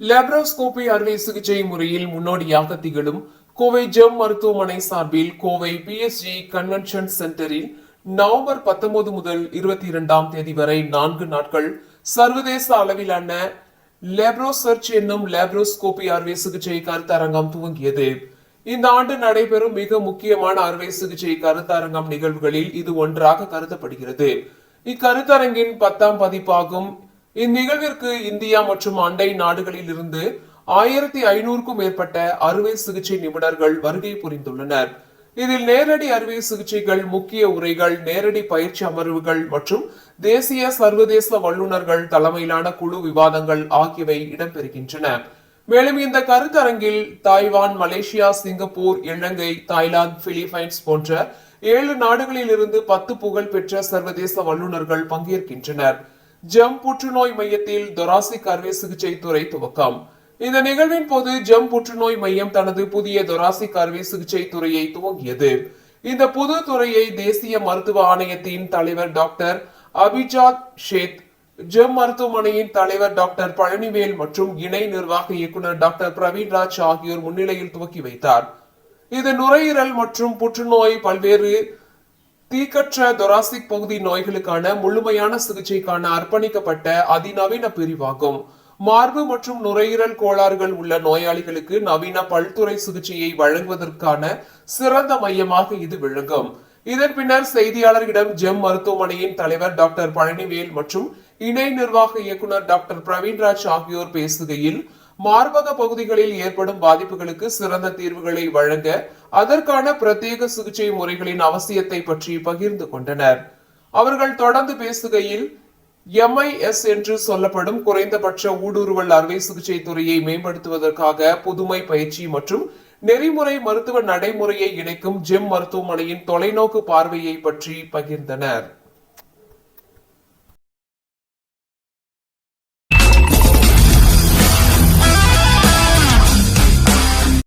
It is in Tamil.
லேப்ரோஸ்கோபி அறுவை சிகிச்சை முறையில் முன்னோடியாக திகழும் கோவை ஜெம் மருத்துவமனை சார்பில் கோவை பிஎஸ்ஜி கன்வென்ஷன் சென்டரில் நவம்பர் 19 முதல் இருபத்தி இரண்டாம் தேதி வரை நான்கு நாட்கள் சர்வதேச அளவிலான லேப்ரோ சர்ச் என்னும் லேப்ரோஸ்கோபி அறுவை சிகிச்சை கருத்தரங்கம் துவங்கியது. இந்த ஆண்டு நடைபெறும் மிக முக்கியமான அறுவை சிகிச்சை கருத்தரங்கம் நிகழ்வுகளில் இது ஒன்றாக கருதப்படுகிறது. இக்கருத்தரங்கின் பத்தாம் பதிப்பாகும் இந்நிகழ்விற்கு இந்தியா மற்றும் அண்டை நாடுகளில் இருந்து ஆயிரத்தி ஐநூறுக்கும் மேற்பட்ட அறுவை சிகிச்சை நிபுணர்கள் வருகை புரிந்துள்ளனர். இதில் நேரடி அறுவை சிகிச்சைகள் முக்கிய உரைகள் நேரடி பயிற்சி அமர்வுகள் மற்றும் தேசிய சர்வதேச வல்லுநர்கள் தலைமையிலான குழு விவாதங்கள் ஆகியவை இடம்பெறுகின்றன. மேலும் இந்த கருத்தரங்கில் Taiwan Malaysia Singapore Ilangai Thailand Philippines போன்ற ஏழு நாடுகளில் இருந்து பத்து புகழ் பெற்ற சர்வதேச வல்லுநர்கள் பங்கேற்கின்றனர். ஜம் புற்றுநோய் மையத்தில் தொராசிக் அறுவை சிகிச்சை துறை துவக்கம். இந்த நிகழ்வின் போது ஜம் புற்றுநோய் மையம் தனது புதிய தொராசிக் அறுவை சிகிச்சை துறையை துவங்கியது. இந்த புது துறையை தேசிய மருத்துவ ஆணையத்தின் தலைவர் டாக்டர் அபிஜாத் ஷேத் ஜெம் மருத்துவமனையின் தலைவர் டாக்டர் பழனிவேல் மற்றும் இணை நிர்வாக இயக்குனர் டாக்டர் பிரவீன்ராஜ் ஆகியோர் முன்னிலையில் துவக்கி வைத்தார். இது நுரையீரல் மற்றும் புற்றுநோய் பல்வேறு தீக்கற்ற தொராசிக் பகுதி நோய்களுக்கான முழுமையான சிகிச்சைக்கான அர்ப்பணிக்கப்பட்ட அதிநவீன பிரிவாகும். மார்பு மற்றும் நுரையீரல் கோளாறுகள் உள்ள நோயாளிகளுக்கு நவீன பல்துறை சிகிச்சையை வழங்குவதற்கான சிறந்த மையமாக இது விளங்கும். இதன் பின்னர் செய்தியாளர்களிடம் ஜெம் மருத்துவமனையின் தலைவர் டாக்டர் பழனிவேல் மற்றும் இணை நிர்வாக இயக்குனர் டாக்டர் பிரவீன்ராஜ் ஆகியோர் பேசுகையில் மார்பக பகுதிகளில் ஏற்படும் பாதிப்புகளுக்கு சிறந்த தீர்வுகளை வழங்க அதற்கான பிரத்யேக சிகிச்சை முறைகளின் அவசியத்தை பற்றி பகிர்ந்து கொண்டனர். அவர்கள் தொடர்ந்து பேசுகையில் எம்ஐஎஸ் என்று சொல்லப்படும் குறைந்தபட்ச ஊடுருவல் அறுவை சிகிச்சை துறையை மேம்படுத்துவதற்காக புதுமை பயிற்சி மற்றும் நெறிமுறை மருத்துவ நடைமுறையை இணைக்கும் ஜெம் மருத்துவமனையின் தொலைநோக்கு பார்வையை பற்றி பகிர்ந்தனர்.